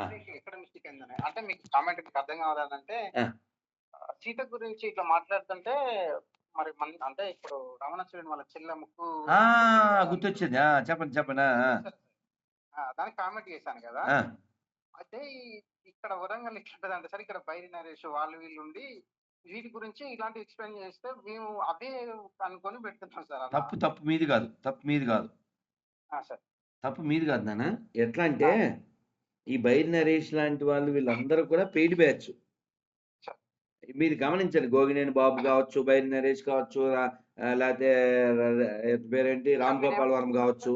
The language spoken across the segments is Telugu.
ఎక్కడ మిస్టేక్ అయిందని. అంటే మీకు కామెంట్ మీకు అర్థం కావాలంటే. సీత గురించి ఇట్లా మాట్లాడుతుంటే మరి మన అంటే ఇప్పుడు రమణాసురుడు వాళ్ళ చెల్లె ముక్కు గుర్తొచ్చింది. చెప్పండి చెప్పండి. దానికి కామెంట్ చేశాను కదా. అయితే ఇక్కడ వరంగల్ ఎట్లుంటది అంటే సార్ ఇక్కడ బైరి నరేష్ వాళ్ళు వీళ్ళు ఉండి వీటి గురించి ఇలాంటి ఎక్స్ప్లెయిన్ చేస్తే మేము అవే అనుకొని పెడుతున్నాం సార్. తప్పు తప్పు మీది కాదు. తప్పు మీది కాదు. ఆ, సార్. తప్పు మీది కాదు నాన్న. ఎట్లా అంటే ఈ బైర్ నరేష్ లాంటి వాళ్ళు వీళ్ళందరూ కూడా పెయిడ్ బ్యాచ్. మీరు గమనించండి గోగినేని బాబు కావచ్చు బైర్ నరేష్ కావచ్చు లేకపోతే పేరేంటి రామ్ గోపాల్ వర్మ కావచ్చు.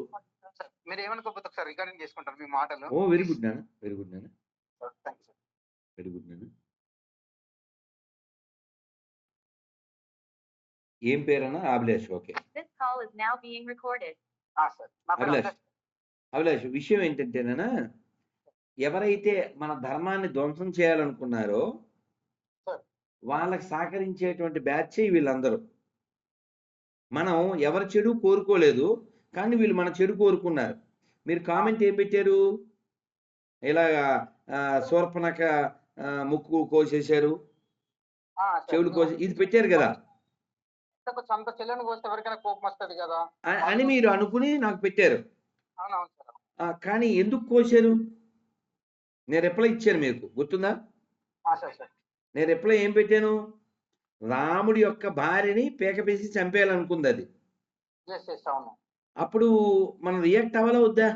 సార్, మీరు ఏమనుకోకపోతే ఒకసారి రికార్డింగ్ చేసుకుంటారు మీ మాటలు? ఓ వెరీ గుడ్ నాన్న వెరీ గుడ్ నాన్న. వెరీ గుడ్ నాన్న. ఏం పేరన్నా? Abhilash okay. This call is now being recorded. ఆ, సార్ నా పేరు అభిలాష్. అభిలాష్. అభిలాష్ విషయం ఏంటంటేనా ఎవరైతే మన ధర్మాన్ని ధ్వంసం చేయాలనుకున్నారో. వాళ్ళకి సహకరించేటువంటి బ్యాచ్ వీళ్ళందరూ. మనం ఎవరి చెడు కోరుకోలేదు కానీ వీళ్ళు మన చెడు కోరుకున్నారు. మీరు కామెంట్ ఏం పెట్టారు? ఇలాగా ఆ, ముక్కు కోసేశారు. చెవులు కోసి ఇది పెట్టారు కదా. ఒక సొంత చెల్లెని కోస్తే ఎవరికైనా కోపం వస్తుంది కదా. అ- అని మీరు అనుకుని నాకు పెట్టారు. కానీ ఎందుకు కోసారు? నేను రిప్లై ఇచ్చాను మీకు. గుర్తుందా? నేను రిప్లై ఏం పెట్టాను? రాముడి యొక్క భార్యని పేకపేసి చంపేయాలనుకుంది అది. అప్పుడు మనం రియాక్ట్ అవ్వాలా వద్దా?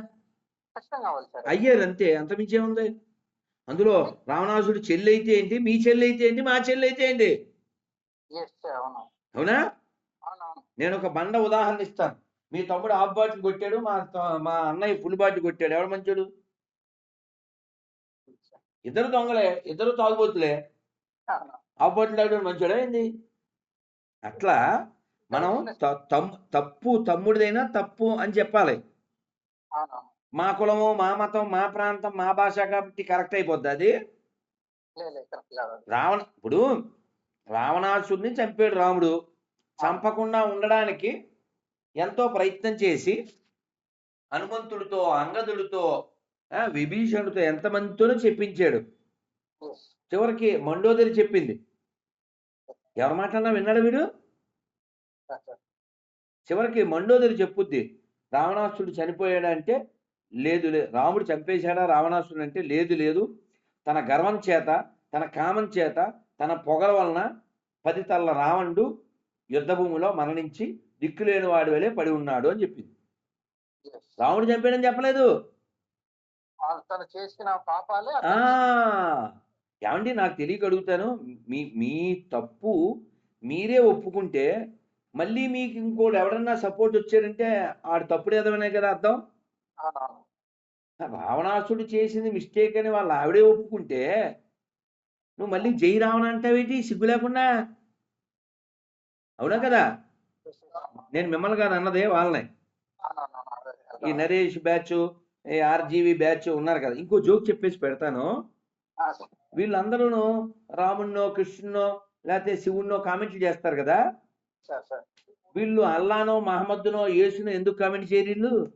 అయ్యారు అంతే. అంత మించే ఉంది అందులో రావణాసుడు చెల్లి అయితే ఏంటి? మీ చెల్లి అయితే ఏంటి? మా చెల్లి అయితే ఏంటి? అవును. నేను ఒక బండ ఉదాహరణ ఇస్తాను. మీ తమ్ముడు హాఫ్ బాటిల్ కొట్టాడు మా మా అన్నయ్య ఫుల్ బాటిల్ కొట్టాడు. ఎవడు మంచోడు? ఇద్దరు దొంగలే ఇద్దరు తాగుబోతులే. తాగడం మంచోడా ఏంది? అట్లా మనం తప్పు తమ్ముడిదైనా తప్పు అని చెప్పాలి. మా కులము మా మతం మా ప్రాంతం మా భాష కాబట్టి కరెక్ట్ అయిపోద్ది అది. రావణ ఇప్పుడు రావణాసుడిని చంపాడు రాముడు. చంపకుండా ఉండడానికి ఎంతో ప్రయత్నం చేసి హనుమంతుడితో అంగదుడితో విభీషణుడితో ఎంతమందితోనో చెప్పించాడు. చివరికి మండోదరి చెప్పింది ఎవరి మాట అన్నా విన్నాడు వీడు. చివరికి మండోదరి చెప్పుద్ది రావణాసుడు చనిపోయాడంటే లేదు లే రాముడు చంపేశాడా రావణాసుడు అంటే లేదు లేదు తన గర్వం చేత తన కామం చేత తన పొగల వలన పది తల్ల రావణుడు యుద్ధభూమిలో మరణించి దిక్కులేని వాడి వలె పడి ఉన్నాడు అని చెప్పింది. రాముడు చంపాడని చెప్పలేదు తను చేసిన పాపాలే ఏమండి నాకు తెలియక అడుగుతాను మీ మీ తప్పు మీరే ఒప్పుకుంటే మళ్ళీ మీకు ఇంకోటి ఎవడన్నా సపోర్ట్ వచ్చారంటే ఆడు తప్పుడు ఏదైనా కదా అర్థం? రావణాసుడు చేసింది మిస్టేక్ అని వాళ్ళు ఆవిడే ఒప్పుకుంటే నువ్వు మళ్ళీ జై రావణ అంటావేంటి? సిగ్గు లేకుండా? అవునా కదా. నేను మిమ్మల్ని గారు అన్నదే వాళ్ళని. ఈ నరేష్ బ్యాచ్ ఆర్జీవి బ్యాచ్ ఉన్నారు కదా ఇంకో జోక్ చెప్పేసి పెడతాను. వీళ్ళందరూ రాముడినో కృష్ణునో లేకపోతే శివుణ్ణో కామెంట్లు చేస్తారు కదా. వీళ్ళు అల్లానో మహమ్మద్దునో యేసునో ఎందుకు కామెంట్ చేయరు వీళ్ళు?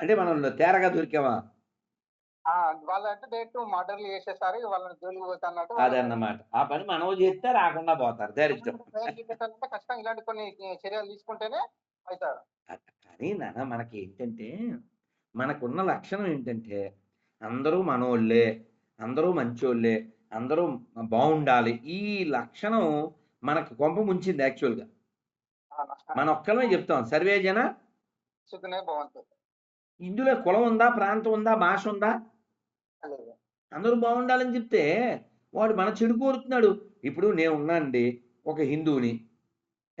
అంటే మనం తేరగా దొరికామా? అదన్నమాట. ఆ పని మనం చేస్తే రాకుండా పోతారు. ఖచ్చితంగా ఇలాంటి కొన్ని చర్యలు తీసుకుంటేనే కానీ నాన్న మనకి ఏంటంటే మనకున్న లక్షణం ఏంటంటే అందరూ మనోళ్ళే అందరూ మంచోళ్ళే అందరూ బాగుండాలి ఈ లక్షణం మనకు కొంప ముంచింది యాక్చువల్గా. మన ఒక్కలమే చెప్తాం సర్వే జన ఇందులో కులం ఉందా ప్రాంతం ఉందా భాష ఉందా. అందరూ బాగుండాలని చెప్తే వాడు మన చెడు కోరుతున్నాడు. ఇప్పుడు నేను ఉన్నానండి ఒక హిందువుని.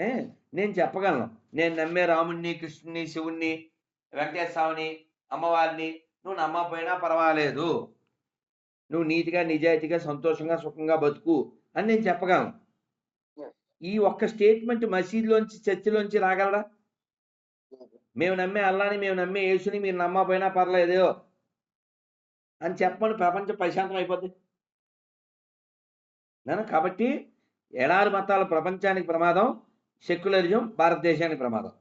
ఏ? నేను చెప్పగలను. నేను నమ్మే రాముణ్ణి కృష్ణుని శివుణ్ణి వెంకటేశ్వర స్వామిని అమ్మవారిని నువ్వు నమ్మకపోయినా పర్వాలేదు. నువ్వు నీతిగా నిజాయితీగా సంతోషంగా సుఖంగా బతుకు అని నేను చెప్పగలను. ఈ ఒక్క స్టేట్మెంట్ మసీదులోంచి చర్చిలోంచి రాగలరా? మేము నమ్మే అల్లాని మేము నమ్మే యేసుని మీరు నమ్మకపోయినా పర్లేదు అని చెప్పని ప్రపంచం ప్రశాంతం అయిపోద్ది. కాబట్టి ఎడారి మతాల ప్రపంచానికి ప్రమాదం. సెక్యులరిజం భారతదేశానికి ప్రమాదం.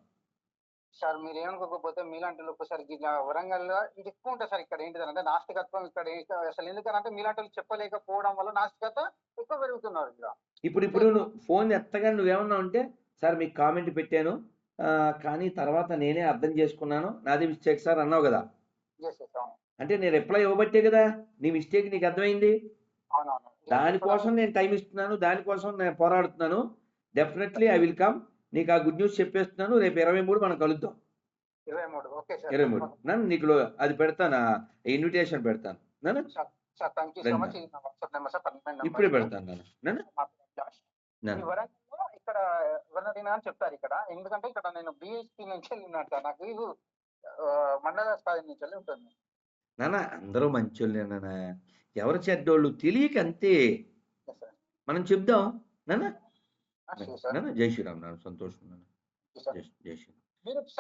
సార్ మీరు ఏమనుకోకపోతే మీలాంటి వాళ్ళు ఒకసారి ఇలా వరంగల్లో ఇది ఎక్కువ ఉంటుంది సార్ ఇక్కడ ఏంటిది అంటే నాస్తికత్వం ఇక్కడ అసలు ఎందుకంటే మీలాంటి వాళ్ళు చెప్పలేకపోవడం వల్ల నాస్తికత ఎక్కువ పెరుగుతున్నారు ఇక్కడ. ఇప్పుడు ఇప్పుడు నువ్వు ఫోన్ ఎత్తగా నువ్వేమన్నావు అంటే సార్ మీకు కామెంట్ పెట్టాను. కానీ తర్వాత నేనే అర్థం చేసుకున్నాను. నాది మిస్టేక్ సార్ అన్నావు కదా. అంటే నేను రిప్లై ఇవ్వబట్టే కదా. నీ మిస్టేక్ నీకు అర్థమైంది? దానికోసం నేను టైం ఇస్తున్నాను. దానికోసం నేను పోరాడుతున్నాను. డెఫినెట్లీ ఐ విల్ కమ్ నీకు ఆ గుడ్ న్యూస్ చెప్పేస్తున్నాను. రేపు ఇరవై మూడు మనం కలుద్దాం. ఇరవై మూడు. నన్ను నీకు అది పెడతాను? ఇన్విటేషన్ పెడతాను. ఇప్పుడే పెడతాను ఇక్కడ ఎవరినైనా అని చెప్తారు ఇక్కడ. ఎందుకంటే ఇక్కడ నేను బిఎస్పీ నుంచి ఉన్నాను సార్. నాకు ఇది మండల స్థాయి నుంచి ఉంటుంది. నాన్న అందరూ మంచోళ్ళే నాన్న. ఎవరు చెడ్డోళ్ళు? తెలియక అంతే. మనం చెప్దాం. నాన్న? జై శ్రీరామ్ నాన్న సంతోషం. జై శ్రీరామ్.